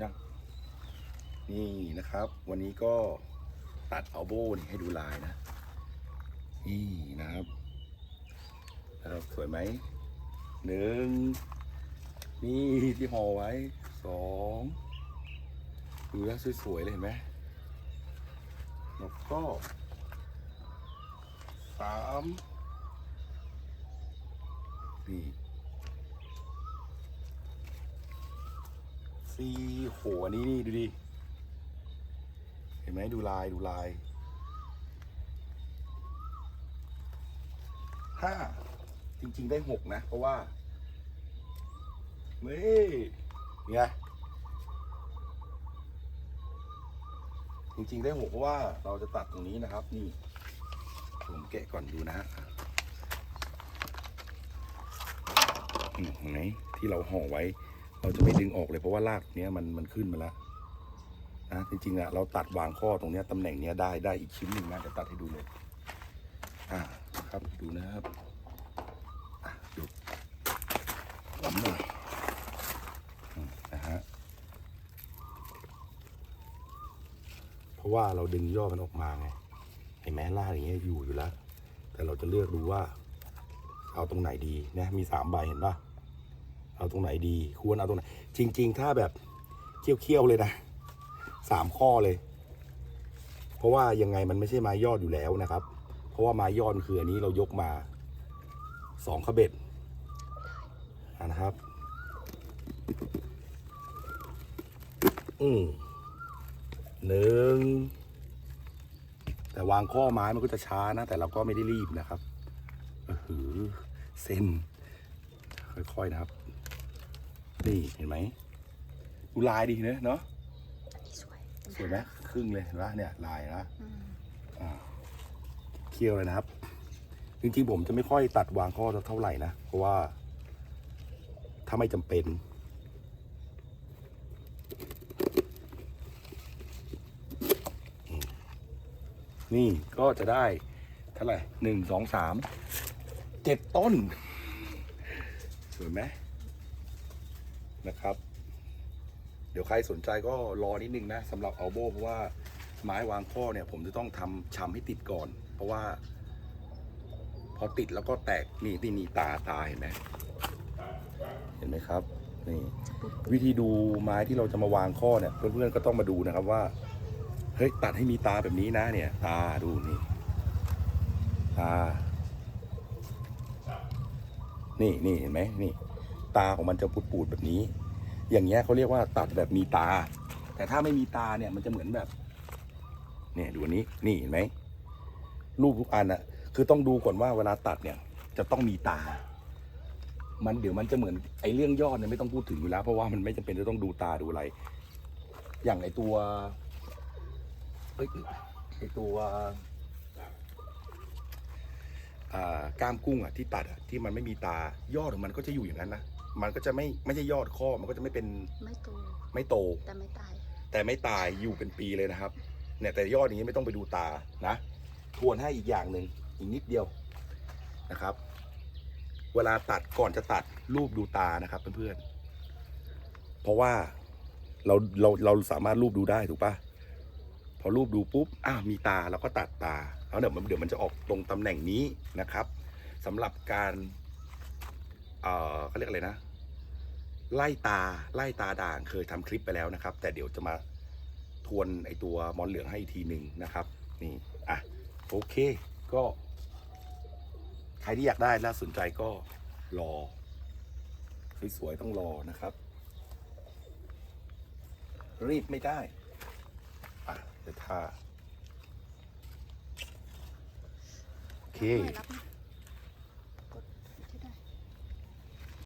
ยังนี่นะครับ วันนี้ก็ตัดเอาโบนี่ให้ดูลายนะ นี่นะครับนะครับสวยไหมหนึ่งนี่ที่ห่อไว้สองดูแล้วสวยๆเลยเห็นไหมแล้วก็สามนี่ สี่โหอันนี้นี่ดูดิ เห็นไหมดูลายดูลายห้าจริง ๆ ได้หกนะ เพราะว่านี่ไงจริง ๆ ได้หกเพราะว่าเราจะตัดตรงนี้นะครับ นี่ ผมแกะก่อนดูนะฮะอืมเห็นที่เราห่อไว้ เราจะไม่ดึงออกเลยเพราะว่ารากเนี้ยมันมันขึ้นมาแล้วนะจริงๆอะเราตัดวางข้อตรงเนี้ยตำแหน่งเนี้ยได้ได้อีกชิ้นหนึ่งนะจะตัดให้ดูเลย อ่าครับดูนะครับอะดูหล้ำหน่อยนะฮะเพราะว่าเราดึงย่อมันออกมาไงเห็นไหมล่ากอย่างเงี้ยอยู่อยู่แล้ว แต่เราจะเลือกดูว่า เอาตรงไหนดีนะมีสามใบเห็นปะ เอาตรงไหนดี ควรเอาตรงไหน จริง ๆ ถ้าแบบเคี้ยวๆเลยนะสามข้อเลย เพราะว่ายังไงมันไม่ใช่ไม้ยอดอยู่แล้วนะครับ เพราะว่าไม้ยอดคืออันนี้เรายกมาสองขบเบ็ดะนะครับ อืมหนึ่งแต่วางข้อไม้มันก็จะช้านะ แต่เราก็ไม่ได้รีบนะครับเออเส้น ค่อย ๆ นะครับ นี่เห็นไหมดูลายดีเนอะเนาะสวยสวยไหมครึ่งเลยเห็นปะเนี่ยลายนะอืมอ่าเคี่ยวเลยนะครับ จริงๆผมจะไม่ค่อยตัดวางข้อเท่าไหร่นะ เพราะว่า ถ้าไม่จำเป็นนี่ก็จะได้เท่าไหร่หนึ่งสองสามเจ็ดต้น สวยไหม นะครับ เดี๋ยวใครสนใจก็รอนิดนึงนะสำหรับเอัลโบเพราะว่าไม้วางข้อเนี่ย ผมจะต้องทำชำให้ติดก่อน เพราะว่า พอติดแล้วก็แตกนี่นี่นี่ตาตาเห็นไหมเห็นไหมครับนี่วิธีดูไม้ที่เราจะมาวางข้อเนี่ยเพื่อนๆก็ต้องมาดูนะครับว่าเฮ้ยตัดให้มีตาแบบนี้นะเนี่ย ตาดูนี่ตา นี่นี่เห็นไหมนี่ ตาของมันจะปูดๆแบบนี้ อย่างเงี้ยเขาเรียกว่าตัดแบบมีตา แต่ถ้าไม่มีตาเนี่ยมันจะเหมือนแบบ เนี่ยดูอันนี้นี่เห็นไหมรูปทุกอันอะคือต้องดูก่อนว่าเวลาตัดเนี่ย จะต้องมีตา มันเดี๋ยวมันจะเหมือนไอ้เรื่องยอดเนี่ยไม่ต้องพูดถึงอยู่แล้ว เพราะว่ามันไม่จำเป็นจะต้องดูตาดูอะไร อย่างไอ้ตัวเอ้ยไอ้ตัวก้ามกุ้งอะที่ตัดอะที่มันไม่มีตายอดของมันก็จะอยู่อย่างนั้นนะ มันก็จะไม่ไม่ใช่ยอดข้อมันก็จะไม่เป็นไม่โตไม่โต แต่ไม่ตาย แต่ไม่ตายอยู่เป็นปีเลยนะครับ เนี่ยแต่ยอดอย่างนี้ไม่ต้องไปดูตานะ ทวนให้อีกอย่างหนึ่งอีกนิดเดียวนะครับ เวลาตัดก่อนจะตัดรูปดูตานะครับเพื่อนๆเพราะว่าเราเราเราสามารถรูปดูได้ถูกปะพอรูปดูปุ๊บอ้าวมีตาเราก็ตัดตาแล้วเดี๋ยวมันเดี๋ยวมันจะออกตรงตำแหน่งนี้นะครับสำหรับการ เอ่อเขาเรียกอะไรนะ ไล่ตาไล่ตาด่างเคยทำคลิปไปแล้วนะครับ แต่เดี๋ยวจะมาทวนไอตัวมอนเหลืองให้อีกทีหนึ่งนะครับ นี่อะโอเคก็ ใครที่อยากได้และสนใจก็รอสวยๆต้องรอนะครับ รีบไม่ได้อะเดี๋ยวท่าโอเค